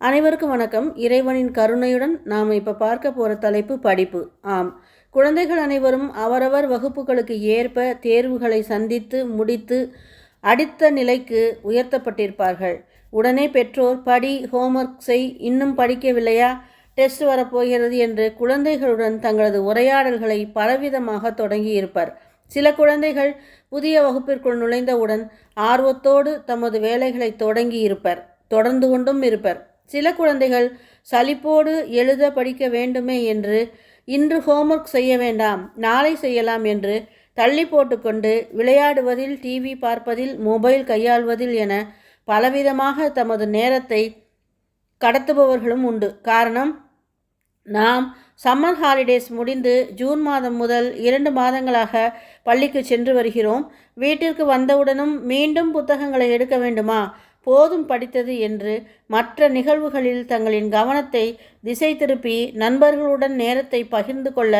அனைவருக்கும் வணக்கம். இறைவனின் கருணையுடன் நாம் இப்போ பார்க்க போகிற தலைப்பு படிப்பு. ஆம். குழந்தைகள் அனைவரும் அவரவர் வகுப்புகளுக்கு ஏற்ப தேர்வுகளை சந்தித்து முடித்து அடுத்த நிலைக்கு உயர்த்தப்பட்டிருப்பார்கள். உடனே பெற்றோர் படி ஹோம்ஒர்க் செய் இன்னும் படிக்கவில்லையா? டெஸ்ட் வரப்போகிறது என்று குழந்தைகளுடன் தங்களது உரையாடல்களை பலவிதமாக தொடங்கியிருப்பர். சில குழந்தைகள் புதிய வகுப்பிற்குள் நுழைந்தவுடன் ஆர்வத்தோடு தமது வேலைகளை தொடங்கி இருப்பர் தொடர்ந்து கொண்டும் இருப்பர். சில குழந்தைகள் சலிப்போடு எழுத படிக்க வேண்டுமே என்று இன்று ஹோம்ஒர்க் செய்ய வேண்டாம் நாளை செய்யலாம் என்று தள்ளி போட்டுக்கொண்டு விளையாடுவதில் டிவி பார்ப்பதில் மொபைல் கையாள்வதில் என பலவிதமாக தமது நேரத்தை கடத்துபவர்களும் உண்டு. காரணம் நாம் சம்மர் ஹாலிடேஸ் முடிந்து ஜூன் மாதம் முதல் இரண்டு மாதங்களாக பள்ளிக்கு சென்று வருகிறோம். வீட்டிற்கு வந்தவுடனும் மீண்டும் புத்தகங்களை எடுக்க வேண்டுமா? போதும் படித்தது என்று மற்ற நிகழ்வுகளில் தங்களின் கவனத்தை திசை திருப்பி நண்பர்களுடன் நேரத்தை பகிர்ந்து கொள்ள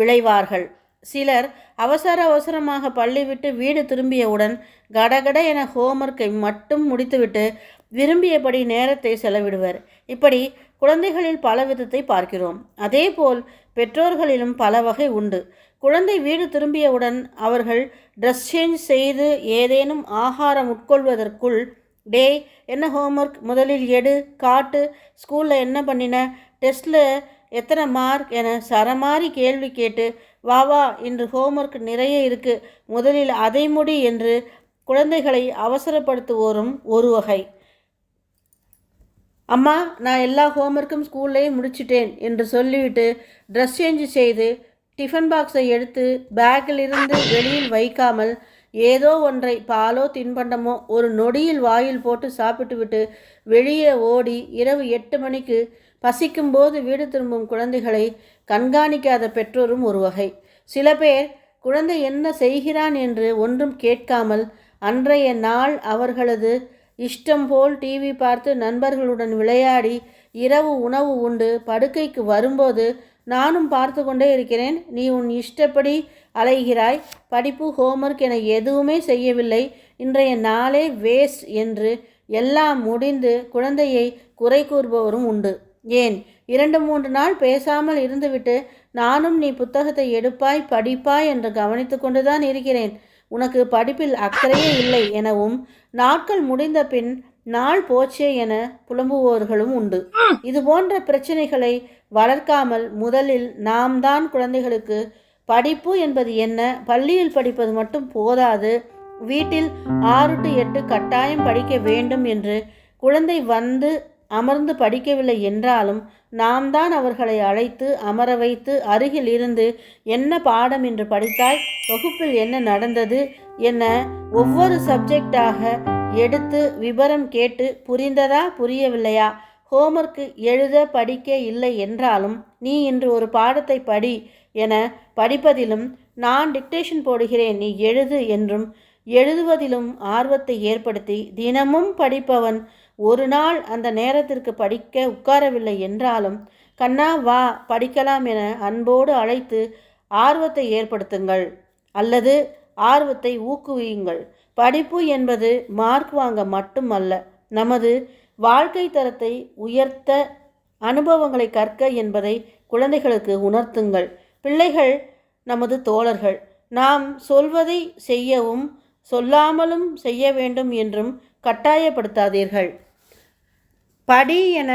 விளைவார்கள். சிலர் அவசர அவசரமாக பள்ளி விட்டு வீடு திரும்பியவுடன் கடகட என ஹோம்ஒர்க்கை மட்டும் முடித்துவிட்டு விரும்பியபடி நேரத்தை செலவிடுவர். இப்படி குழந்தைகளில் பல விதத்தை பார்க்கிறோம். அதேபோல் பெற்றோர்களிலும் பல வகை உண்டு. குழந்தை வீடு திரும்பியவுடன் அவர்கள் ட்ரெஸ் சேஞ்ச் செய்து ஏதேனும் ஆகாரம் உட்கொள்வதற்குள் டே என்ன ஹோம்ஒர்க் முதலில் எடு காட்டு. ஸ்கூலில் என்ன பண்ணின? டெஸ்ட்டில் எத்தனை மார்க் என சரமாரி கேள்வி கேட்டு வா வா இன்று ஹோம்ஒர்க் நிறைய இருக்குது முதலில் அதை முடி என்று குழந்தைகளை அவசரப்படுத்துவோரும் ஒரு வகை. அம்மா நான் எல்லா ஹோம்ஒர்க்கும் ஸ்கூல்லேயே முடிச்சிட்டேன் என்று சொல்லிவிட்டு ட்ரெஸ் சேஞ்சு செய்து டிஃபன் பாக்ஸை எடுத்து பேக்கில் இருந்து வெளியில் வைக்காமல் ஏதோ ஒன்றை பாலோ தின்பண்டமோ ஒரு நொடியில் வாயில் போட்டு சாப்பிட்டுவிட்டு வெளியே ஓடி இரவு எட்டு மணிக்கு பசிக்கும்போது வீடு திரும்பும் குழந்தைகளை கண்காணிக்காத பெற்றோரும் ஒரு வகை. சில பேர் குழந்தை என்ன செய்கிறான்? என்று ஒன்றும் கேட்காமல் அன்றைய நாள் அவர்களது இஷ்டம் போல் டிவி பார்த்து நண்பர்களுடன் விளையாடி இரவு உணவு உண்டு படுக்கைக்கு வரும்போது நானும் பார்த்து கொண்டே இருக்கிறேன். நீ உன் இஷ்டப்படி அலைகிறாய். படிப்பு ஹோம்ஒர்க் என எதுவுமே செய்யவில்லை. இன்றைய நாளே வேஸ்ட் என்று எல்லாம் முடிந்து குழந்தையை குறை கூறுபவரும் உண்டு. ஏன்? இரண்டு மூன்று நாள் பேசாமல் இருந்துவிட்டு நானும் நீ புத்தகத்தை எடுப்பாய் படிப்பாய் என்று கவனித்து கொண்டுதான் இருக்கிறேன். உனக்கு படிப்பில் அக்கறையே இல்லை எனவும் நாட்கள் முடிந்த பின் நாள் போச்சே என புலம்புவோர்களும் உண்டு. இது போன்ற பிரச்சனைகளை வளர்க்காமல் முதலில் நாம் தான் குழந்தைகளுக்கு படிப்பு என்பது என்ன? பள்ளியில் படிப்பது மட்டும் போதாது. வீட்டில் ஆறு டு எட்டு கட்டாயம் படிக்க வேண்டும் என்று குழந்தை வந்து அமர்ந்து படிக்கவில்லை என்றாலும் நாம் தான் அவர்களை அழைத்து அமர வைத்து அருகில் இருந்து என்ன பாடம் என்று படித்தாய் வகுப்பில் என்ன நடந்தது என ஒவ்வொரு சப்ஜெக்டாக எடுத்து விவரம் கேட்டு புரிந்ததா புரியவில்லையா? ஹோம்ஒர்க்கு எழுத படிக்க இல்லை என்றாலும் நீ இன்று ஒரு பாடத்தை படி என படிப்பதிலும் நான் டிக்டேஷன் போடுகிறேன் நீ எழுது என்றும் எழுதுவதிலும் ஆர்வத்தை ஏற்படுத்தி தினமும் படிப்பவன் ஒரு நாள் அந்த நேரத்திற்கு படிக்க உட்காரவில்லை என்றாலும் கண்ணா வா படிக்கலாம் என அன்போடு அழைத்து ஆர்வத்தை ஏற்படுத்துங்கள் அல்லது ஆர்வத்தை ஊக்குவியுங்கள். படிப்பு என்பது மார்க் வாங்க மட்டுமல்ல நமது வாழ்க்கை தரத்தை உயர்த்த அனுபவங்களை கற்க என்பதை குழந்தைகளுக்கு உணர்த்துங்கள். பிள்ளைகள் நமது தோழர்கள் நாம் சொல்வதை செய்யவும் சொல்லாமலும் செய்ய வேண்டும் என்றும் கட்டாயப்படுத்தாதீர்கள். படி என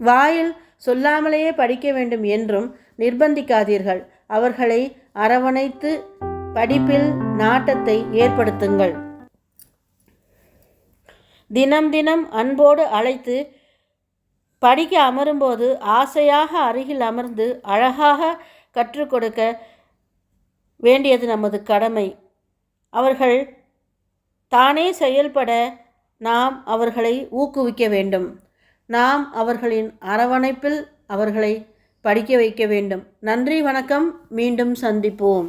வாயில் சொல்லாமலேயே படிக்க வேண்டும் என்றும் நிர்பந்திக்காதீர்கள். அவர்களை அரவணைத்து படிப்பில் நாட்டத்தை ஏற்படுத்துங்கள். தினம் தினம் அன்போடு அழைத்து படிக்க அமரும்போது ஆசையாக அருகில் அமர்ந்து அழகாக கற்றுக் கொடுக்க வேண்டியது நமது கடமை. அவர்கள் தானே செயல்பட நாம் அவர்களை ஊக்குவிக்க வேண்டும். நாம் அவர்களின் அரவணைப்பில் அவர்களை படிக்க வைக்க வேண்டும். நன்றி வணக்கம். மீண்டும் சந்திப்போம்.